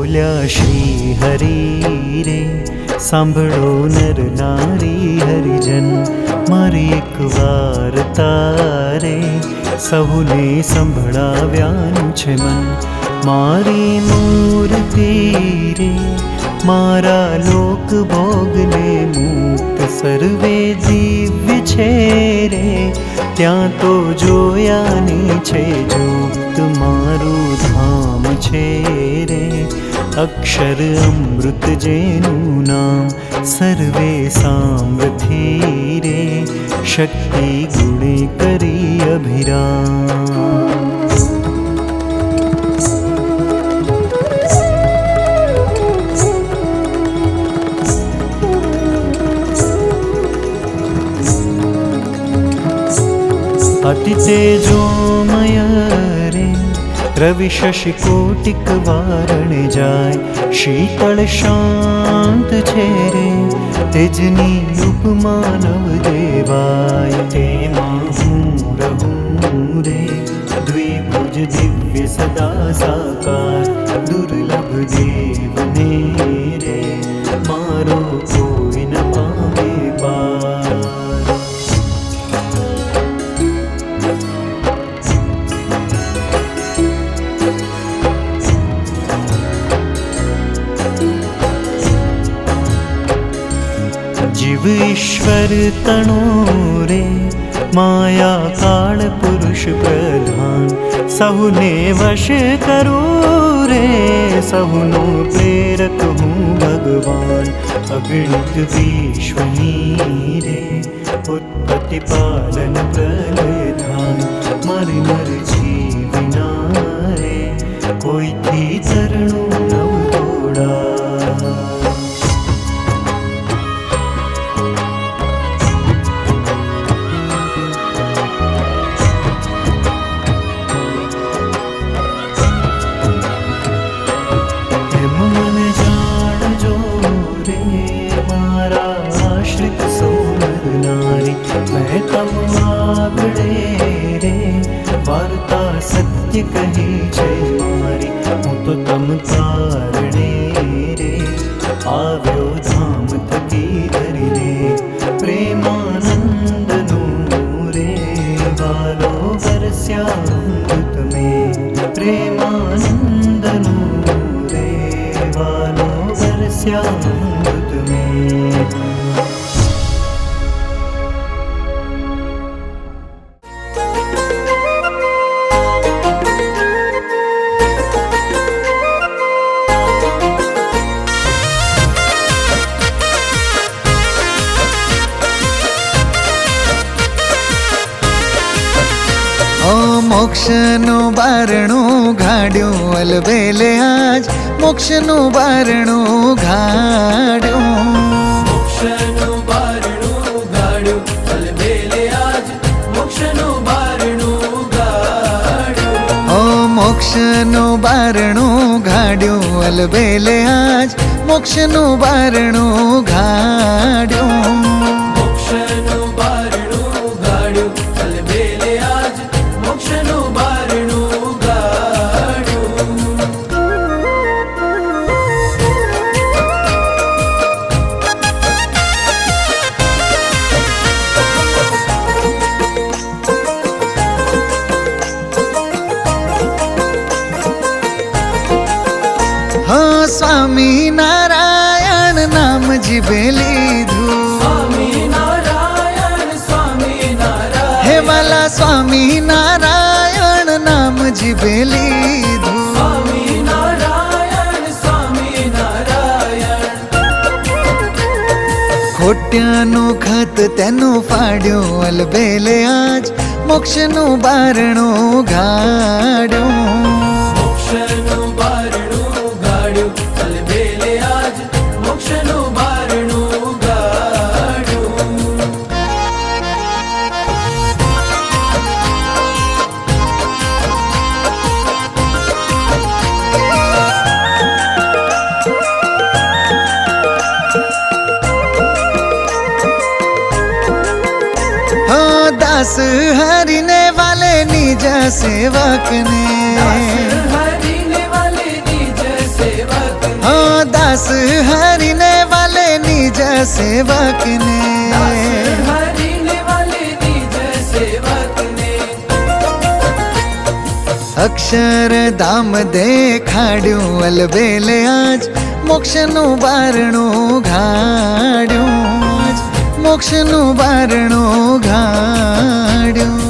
બોલ્યા શ્રી હરી રે, સાંભળો નર નારી હરિજન, મારી એક વાર તારે સહુને સંભળાવ્યાનું છે મન. મારી મૂર્તિ રે, મારા લોક ભોગને મુક્ત સર્વે દિવ્ય છે રે, ત્યાં તો જોયાની છે જોત अक्षर अमृतजे नूना सर्वेषां वृथीरे शक्य गुणिकरी अभिराजोमय द्रविशिकोटिक वारण जाय। शीतल शान्त मानव देवाय। ते मा द्विभुज दिव्य सदा साकार। दुर्लभ दुर्लभजेवने श्वर तणो रे माया कालपुरुष प्रधान सहने वश करोहनो प्रेरक हु भगवान्। अविष् रेत्पतिपादन प्रधान मरमर् रे तरणो नवतो આગળે રે વાર્તા સત્ય કહી છે મારી હું તો તમ કારણે રે આવ્યો ધામ થકી ધરીને પ્રેમાનંદનું રે વાલો વરસ્યા તમે પ્રેમાનંદનું રે વાલો વરસ્યા તમે મોક્ષનું બારણું ઘાડ્યું અલબેલે આજ મોક્ષનું બારણું ઘાડ્યું મોક્ષનું બારણું ગાડ્યું અલબેલે આજ મોક્ષનું બારણું ગાડ્યું. ઓ મોક્ષનું બારણું ઘાડ્યું અલબેલે આજ મોક્ષનું બારણું ઘાડ્યું સ્વામી નારાયણ નામ જીભે લીધું. સ્વામી સ્વામી નારાયણ. હે વાલા સ્વામી નારાયણ નામ જીભે લીધું. ખોટ્યાનું ખત તેનું ફાડ્યું અલબેલે આજ મોક્ષનું બારણું ઘાડ્યું દાસ હરિને વાલે નિજ સેવકને સેવક દાસ હરીને વાલે નિજ સેવકને હરીને વાલે અક્ષરધામ દેખાડ્યું અલબેલે આજ મોક્ષનું બારણું ઘાડ્યું મોક્ષનું બારણું ઘાડ્યું